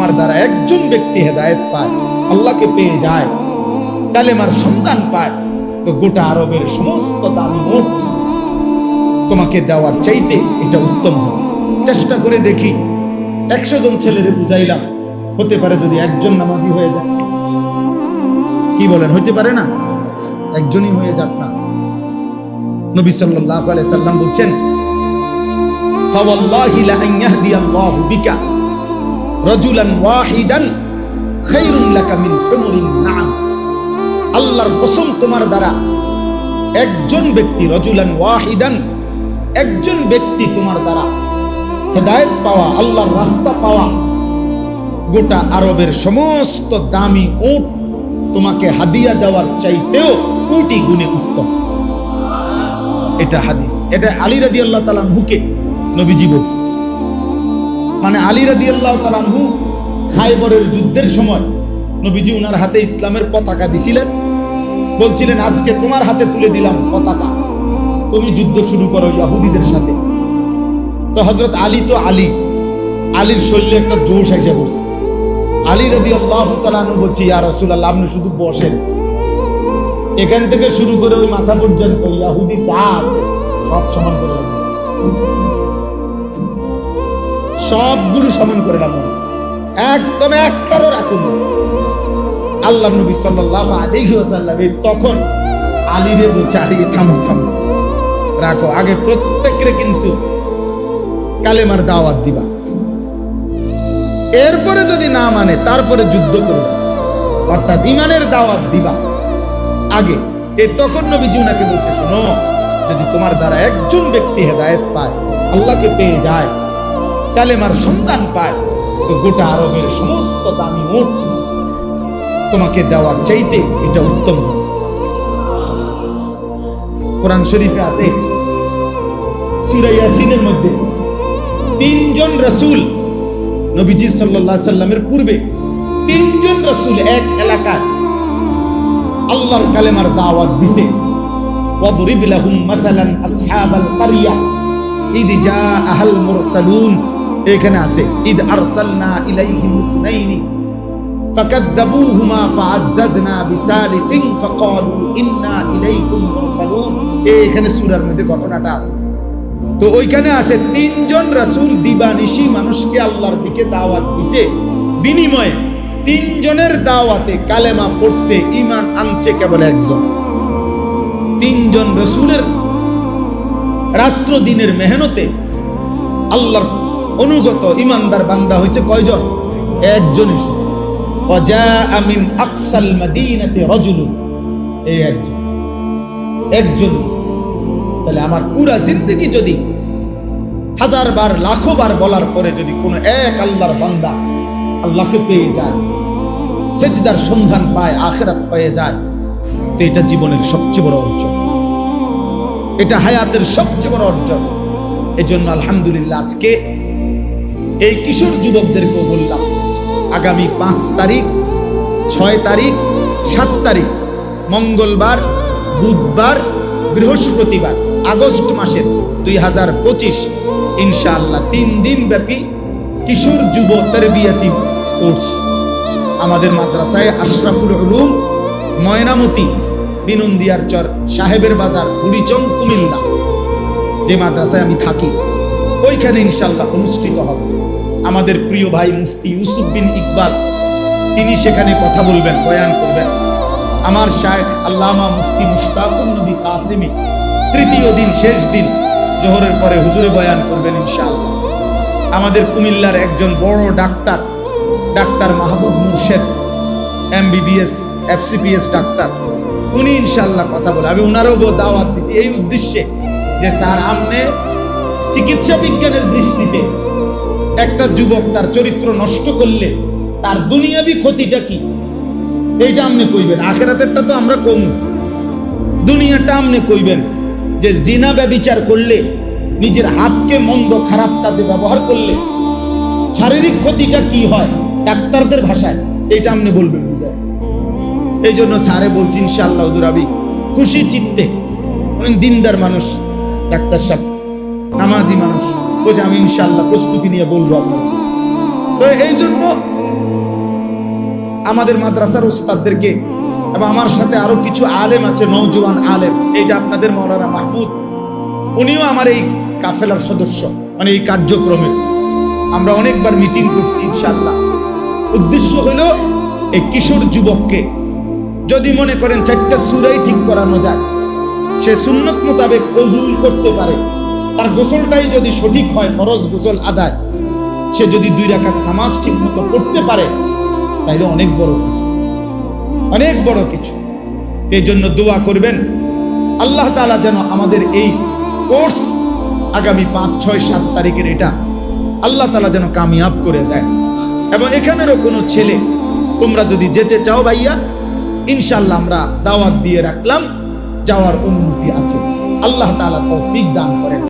তোমার দ্বারা একজন ব্যক্তি হেদায়েত পায়, আল্লাহকে পেয়ে যায়, কালেমার সন্ধান পায়, তো গোটা আরবের সমস্ত দামি নোট তোমাকে দেওয়ার চাইতে এটা উত্তম হবে। চেষ্টা করে দেখি, একশো জন ছেলেরে বুঝাইলাম, হতে পারে যদি একজন নামাজি হয়ে যায়। কি বলেন, হইতে পারে না? একজনই হয়ে যাক না। নবী সাল্লাল্লাহু আলাইহি সাল্লাম বলছেন, ফাওয়াল্লাহি লা আন ইয়াহদিয়াল্লাহু বিকা। রাজুলান ওয়াহিদান লাকা মিন নাম। আল্লাহর কসম তোমার দ্বারা একজন ব্যক্তি রজুলান ওয়াহিদান, একজন ব্যক্তি তোমার দ্বারা হেদায়েত পাওয়া, আল্লাহর রাস্তা পাওয়া, গোটা আরবের সমস্ত দামি উট তোমাকে হাদিয়া দেওয়ার চাইতেও কোটি গুণে উত্তম। এটা হাদিস। এটা আলী রাদি আল্লাহ তালানহুকে নবীজি বলছে মানে আলী রাদি আল্লাহ তালানহু খাইবরের যুদ্ধের সময় নবীজি উনার হাতে ইসলামের পতাকা দিছিলেন। বলছিলেন, আজকে তোমার হাতে তুলে দিলাম পতাকা। তুমি যুদ্ধ শুরু করো ইয়াহুদিদের সাথে। তো হজরত আলী তো আলী। আলীর শরীরে একটা জোশ এসে পড়ছে। আলী রাদি আল্লাহ তালানহু বলছি, ইয়া রাসূলুল্লাহ, আপনি শুধু বসেন। এখান থেকে শুরু করে ওই মাথা পর্যন্ত ইয়াহুদি যা আছে সব সমান করে সবগুলো সমান করে রাখব একদম একটারও রাখুন। আল্লাহ নবী সাল্লাল্লাহু আলাইহি ওয়াসাল্লাম এই তখন আলীরে বলছে আলী থামো থামো। রাখো। আগে প্রত্যেকরে কিন্তু কালেমার দাওয়াত দিবা। এরপরে যদি না মানে তারপরে যুদ্ধ করবে অর্থাৎ ইমানের দাওয়াত দিবা। আগে। এ তখন নবীজি উনাকে বলছে, শোনো, যদি তোমার দ্বারা একজন ব্যক্তি হেদায়েত পায়, আল্লাহকে পেয়ে যায় কালেমার সন্ধান পায়, তো গোটা আরবের সমস্ত দামি উট তোমাকে দেওয়ার চাইতে এটা উত্তম কোরআন শরীফে আছে, সূরা ইয়াসিনের মধ্যে তিনজন রাসূল নবীজি সাল্লাল্লাহু সাল্লামের পূর্বে তিনজন রসুল এক এলাকায় আল্লাহর কালেমার দাওয়াত দিছে। ওয়াদরিব লাহুম মাসালান আসহাবাল কারিয়া, ইদ জাআহাল মুরসালুন। এখানে আছে, ইদ আরসালনা ইলাইহিম ইসনাইনি ফাকাদ্দাবুহুমা ফাআজ্জাজনা বিসালিসিন ফাকালু ইন্না ইলাইকুম মুরসালুন। এখানে সূরার মধ্যে ঘটনাটা আছে। তো ওইখানে আছে, তিনজন রাসূল দিবানিশি মানুষকে আল্লাহর দিকে দাওয়াত দিছে। বিনিময়ে তিনজনের দাওয়াতে কালেমা পড়ছে ইমান আনছে কেবল একজন। তিনজন রসুলের রাত্র দিনের মেহনতে আল্লাহর অনুগত ইমানদার বান্দা হয়েছে কয়জন? একজনই আমিন একজন। তাহলে আমার পুরা যদি লাখো বার বলার পরে যদি এক বান্দা আল্লাহকে পেয়ে সন্ধান পায়, আখেরাত পেয়ে যায়, তো এটা জীবনের সবচেয়ে বড় অর্জন। এটা হায়াতের সবচেয়ে বড় অর্জন। এজন্য আলহামদুলিল্লাহ আজকে এই কিশোর যুবকদেরকেও বললাম, আগামী পাঁচ তারিখ, ছয় তারিখ, সাত তারিখ, মঙ্গলবার, বুধবার, বৃহস্পতিবার, আগস্ট মাসের দুই হাজার পঁচিশ, ইনশাআল্লাহ তিন দিন ব্যাপী কিশোর যুব তরবিয়াতি কোর্স। আমাদের মাদ্রাসায় আশরাফুল উলুম, ময়নামতি বিনন্দিয়ার চর সাহেবের বাজার, বুড়িচং, কুমিল্লা। যে মাদ্রাসায় আমি থাকি, ওইখানে ইনশাল্লাহ অনুষ্ঠিত হবে। আমাদের প্রিয় ভাই মুফতি ইউসুফ বিন ইকবাল, তিনি সেখানে কথা বলবেন, বয়ান করবেন। আমার শায়েখ আল্লামা মুফতি মুশতাকুন নবী কাসিমি, তৃতীয় দিন শেষ দিন জোহরের পরে হুজুরে বয়ান করবেন ইনশাআল্লাহ। আমাদের কুমিল্লার একজন বড় doctor doctor Mahbub Murshed, MBBS, FCPS doctor, উনি ইনশাল্লাহ কথা বলে, আমি ওনারও দাওয়াত দিছি এই উদ্দেশ্যে যে স্যার আমনে চিকিৎসা বিজ্ঞানের দৃষ্টিতে একটা যুবক তার চরিত্র নষ্ট করলে তার দুনিয়াবি ক্ষতিটা কি? এইটা আপনি কইবেন। আখেরাতেরটা তো আমরা কম। দুনিয়াটা আপনি কইবেন যে জিনা ব্যবিচার করলে, নিজের হাতকে মন্দ খারাপ কাজে ব্যবহার করলে শারীরিক ক্ষতিটা কি হয়? ডাক্তারদের ভাষায় এইটা আপনি বলবেন বুঝায় এই জন্য স্যারে বলছি ইনশাআল্লাহ হুজুর আবি, খুশি চিত্তে। দিনদার মানুষ, ডাক্তার সাহেব, নামাজি মানুষ। বলছে, আমি ইনশাআল্লাহ প্রস্তুতি নিয়ে বলব আপনার তো এই জন্য আমাদের মাদ্রাসার উস্তাদদেরকে এবং আমার সাথে আরও কিছু আলেম আছে নৌজওয়ান আলেম, এই যে আপনাদের মৌলানা মাহমুদ, উনিও আমার এই কাফেলার সদস্য মানে এই কার্যক্রমের। আমরা অনেকবার মিটিং করছি ইনশাল্লাহ উদ্দেশ্য হলো এই কিশোর যুবককে, যদি মনে করেন চারটা সুরাই ঠিক করানো যায়, সে সুন্নত মোতাবেক অজুল করতে পারে। তার গোসলটাই যদি সঠিক হয়, ফরজ গোসল আদায়, সে যদি দুই রাকাত নামাজ ঠিক মতো পড়তে পারে, তাইলে অনেক বড় কিছু। অনেক বড় কিছু। এই জন্য দোয়া করবেন, আল্লাহ তাআলা যেন আমাদের এই কোর্স আগামী পাঁচ, ছয়, সাত তারিখের এটা আল্লাহ তালা যেন কামিয়াব করে দেয়। এবং এখানেরও কোনো ছেলে, তোমরা যদি যেতে চাও ভাইয়া ইনশাল্লাহ আমরা দাওয়াত দিয়ে রাখলাম, যাওয়ার অনুমতি আছে। আল্লাহ তাআলা তৌফিক দান করেন।